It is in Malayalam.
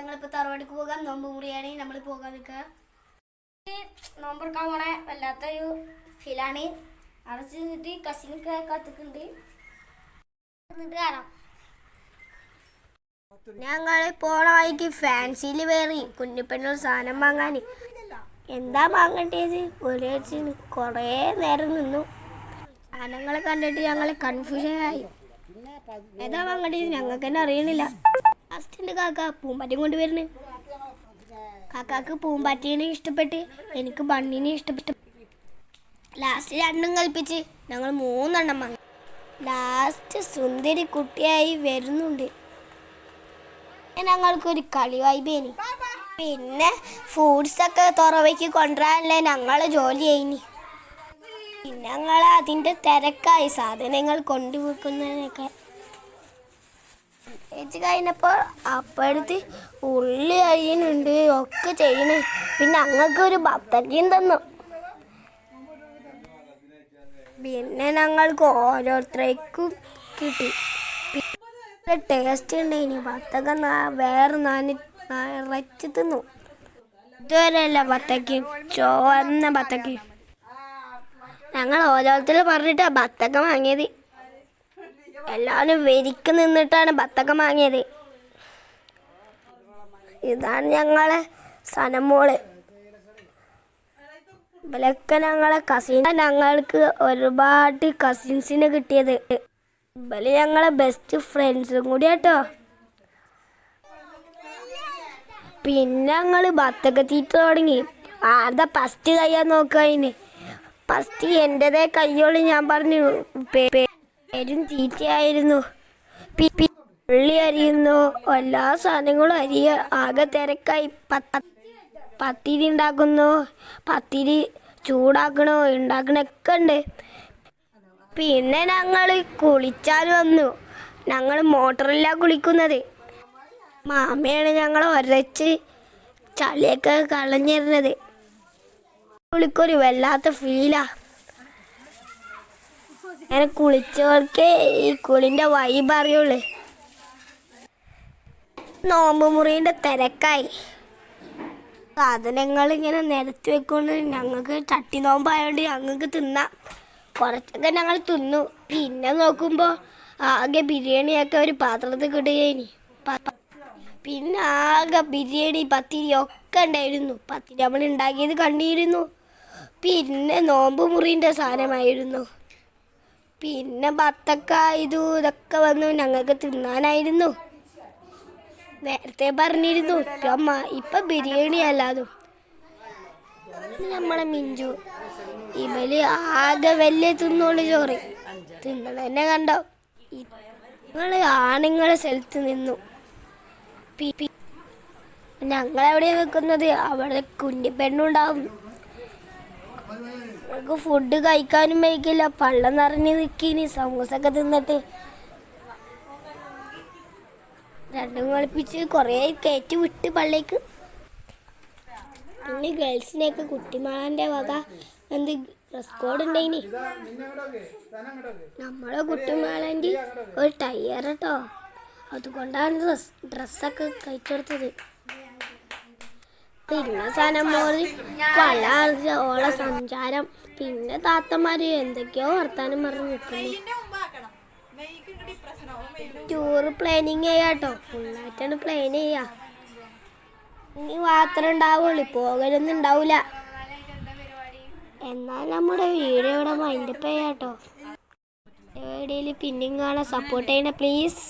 ഞങ്ങളിപ്പോൾ തറവാടിക്ക് പോകാം. നോമ്പ് മുറിയാണ്. നമ്മൾ പോകാൻ നിൽക്കുക നോമ്പെടുക്കാൻ പോണേ വല്ലാത്തൊരു ഫീലാണ് അടച്ചു നിന്നിട്ട് കസിനൊക്കെ കത്തിക്കുന്നുണ്ട്. എന്നിട്ട് കാണാം ഞങ്ങൾ പോണ വഴിക്ക് ഫാൻസിയിൽ വേറി കുഞ്ഞിപ്പെണ്ണൊരു സാധനം വാങ്ങാൻ എന്താ വാങ്ങണ്ടേത്? ഒരേ കുറേ നേരം നിന്നു. സാധനങ്ങളെ കണ്ടിട്ട് ഞങ്ങൾ കൺഫ്യൂഷൻ ആയി. ഏതാ വാങ്ങേണ്ടത് ഞങ്ങൾക്ക് തന്നെ അറിയണില്ല. ലാസ്റ്റിന്റെ കാക്ക പൂമ്പാറ്റയും കൊണ്ട് വരുന്നത് കാക്കാക്ക് പൂമ്പാറ്റീനെ ഇഷ്ടപ്പെട്ട് എനിക്ക് ബണ്ണിനെ ഇഷ്ടപ്പെട്ടു. ലാസ്റ്റ് രണ്ടും കൽപ്പിച്ച് ഞങ്ങൾ മൂന്നെണ്ണം വാങ്ങി. ലാസ്റ്റ് സുന്ദരി കുട്ടിയായി വരുന്നുണ്ട്. ഞങ്ങൾക്കൊരു കളി വൈബേനി പിന്നെ ഫ്രൂട്ട്സ് ഒക്കെ തുറവയ്ക്ക് കൊണ്ടുവരാനല്ലേ ഞങ്ങളെ ജോലി പിന്നെ ഞങ്ങൾ അതിന്റെ തിരക്കായി സാധനങ്ങൾ കൊണ്ടുവെക്കുന്നതിനൊക്കെ ചേച്ചി കഴിഞ്ഞപ്പോൾ അപ്പഴത്തി ഉള്ളി അരിയുന്നുണ്ട് ഒക്കെ ചെയ്യണ്. പിന്നെ ഞങ്ങൾക്ക് ഒരു ബത്തക്കയും തന്നു. പിന്നെ ഞങ്ങൾക്ക് ഓരോരുത്തർക്കും കിട്ടി. ടേസ്റ്റ് ഉണ്ടായിനി. ബത്തക്ക വേറെ നാനി നിറച്ച് തിന്നു. ഇതുവരെയല്ല ബത്തക്ക് ചുവന്ന ബത്തക്ക്. ഞങ്ങൾ ഓരോരുത്തർ പറഞ്ഞിട്ടാ ബത്തക്ക വാങ്ങിയത്. എല്ലാവരും വെരിക്ക് നിന്നിട്ടാണ് ബത്തക്കം വാങ്ങിയത്. ഇതാണ് ഞങ്ങളെ സനമോൾ ഇവലൊക്കെ ഞങ്ങളെ കസിൻ ഞങ്ങൾക്ക് ഒരുപാട് കസിൻസിനെ കിട്ടിയത്. ഇവൽ ഞങ്ങളെ ബെസ്റ്റ് ഫ്രണ്ട്സും കൂടി കേട്ടോ പിന്നെ ഞങ്ങൾ ബത്തക്ക തീറ്റ തുടങ്ങി. ആരുടെ ഫസ്റ്റ് കയ്യാൻ നോക്കുക അതിന്. ഫസ്റ്റ് എന്റെതേ കയ്യോളി ഞാൻ പറഞ്ഞു. പേരും തീറ്റയായിരുന്നു. ഉള്ളി അരിയുന്നു. എല്ലാ സാധനങ്ങളും അരിയ ആകെ തിരക്കായി. പത്ത പത്തിരി ഉണ്ടാക്കുന്നു. പത്തിരി ചൂടാക്കണോ? ഉണ്ടാക്കണൊക്കെ ഉണ്ട്. പിന്നെ ഞങ്ങൾ കുളിച്ചാൽ വന്നു. ഞങ്ങൾ മോട്ടറില്ല കുളിക്കുന്നത്. മാമയാണ് ഞങ്ങൾ ഒരച്ച് ചളിയൊക്കെ കളഞ്ഞിരുന്നത്. കുളിക്കൊരു വല്ലാത്ത ഫീലാ അങ്ങനെ കുളിച്ചവർക്ക് ഈ കുളിന്റെ വൈബ് അറിയുള്ളൂ. നോമ്പ് മുറിന്റെ തിരക്കായി. സാധനങ്ങൾ ഇങ്ങനെ നിരത്തി വെക്കൊണ്ട് ഞങ്ങൾക്ക് ചട്ടി നോമ്പായതുകൊണ്ട് ഞങ്ങൾക്ക് തിന്നാം. കുറച്ചൊക്കെ ഞങ്ങൾ തിന്നു. പിന്നെ നോക്കുമ്പോൾ ആകെ ബിരിയാണിയൊക്കെ ഒരു പാത്രത്തിൽ കിട്ടുകയിനി പിന്നെ ആകെ ബിരിയാണി പത്തിരി ഒക്കെ ഉണ്ടായിരുന്നു. പത്തിരി നമ്മൾ ഉണ്ടാക്കിയത് കണ്ടിരുന്നു. പിന്നെ നോമ്പ് മുറിന്റെ സാധനമായിരുന്നു. പിന്നെ ബത്തക്ക ഇതു ഇതൊക്കെ വന്നു. ഞങ്ങൾക്ക് തിന്നാനായിരുന്നു. നേരത്തെ പറഞ്ഞിരുന്നു. അമ്മ ഇപ്പൊ ബിരിയാണി അല്ലാതും. നമ്മളെ മിഞ്ചു. ഇവൽ ആകെ വലിയ തിന്നോളി ചോറ്. തിന്നണന്നെ കണ്ടോ? ഞങ്ങൾ ആണുങ്ങളെ സ്ഥലത്ത് നിന്നു. ഞങ്ങളെവിടെയാ വെക്കുന്നത് അവിടെ കുഞ്ഞിപ്പെണ്ണുണ്ടാവും. നമുക്ക് ഫുഡ് കഴിക്കാനും വൈകില്ല. പള്ളം നിറഞ്ഞ് നിൽക്കിനി സമൂസൊക്കെ തിന്നിട്ട് രണ്ടും കളിപ്പിച്ച് കുറേ കയറ്റി വിട്ട് പള്ളിക്ക്. പിന്നെ ഗേൾസിനെയൊക്കെ കുട്ടിമാളന്റെ വക എന്ത് ഡ്രസ് കോഡ് ഉണ്ടായിനി. നമ്മളെ കുട്ടിമാളന്റെ ഒരു ടയർ കേട്ടോ അതുകൊണ്ടാണ് ഡ്രസ് ഡ്രസ്സൊക്കെ കഴിച്ചെടുത്തത് പിന്നെ സനമോൾ പല ഓള സഞ്ചാരം പിന്നെ താത്തമാര് എന്തൊക്കെയോ വർത്താനം പറഞ്ഞ് നിൽക്കുന്നു ടൂറ് പ്ലാനിങ് ചെയ്യാട്ടോ ഫുള്ളായിട്ടാണ് പ്ലാൻ ചെയ്യാ. ഇനി മാത്രം ഉണ്ടാവുള്ളൂ പോകലൊന്നും ഉണ്ടാവില്ല എന്നാൽ നമ്മുടെ വീഡിയോ ഇവിടെ മൈൻഡപ്പ് ചെയ്യാട്ടോ വീഡിയോയിൽ പിന്നെയും കാണാൻ സപ്പോർട്ട് ചെയ്യണേ പ്ലീസ്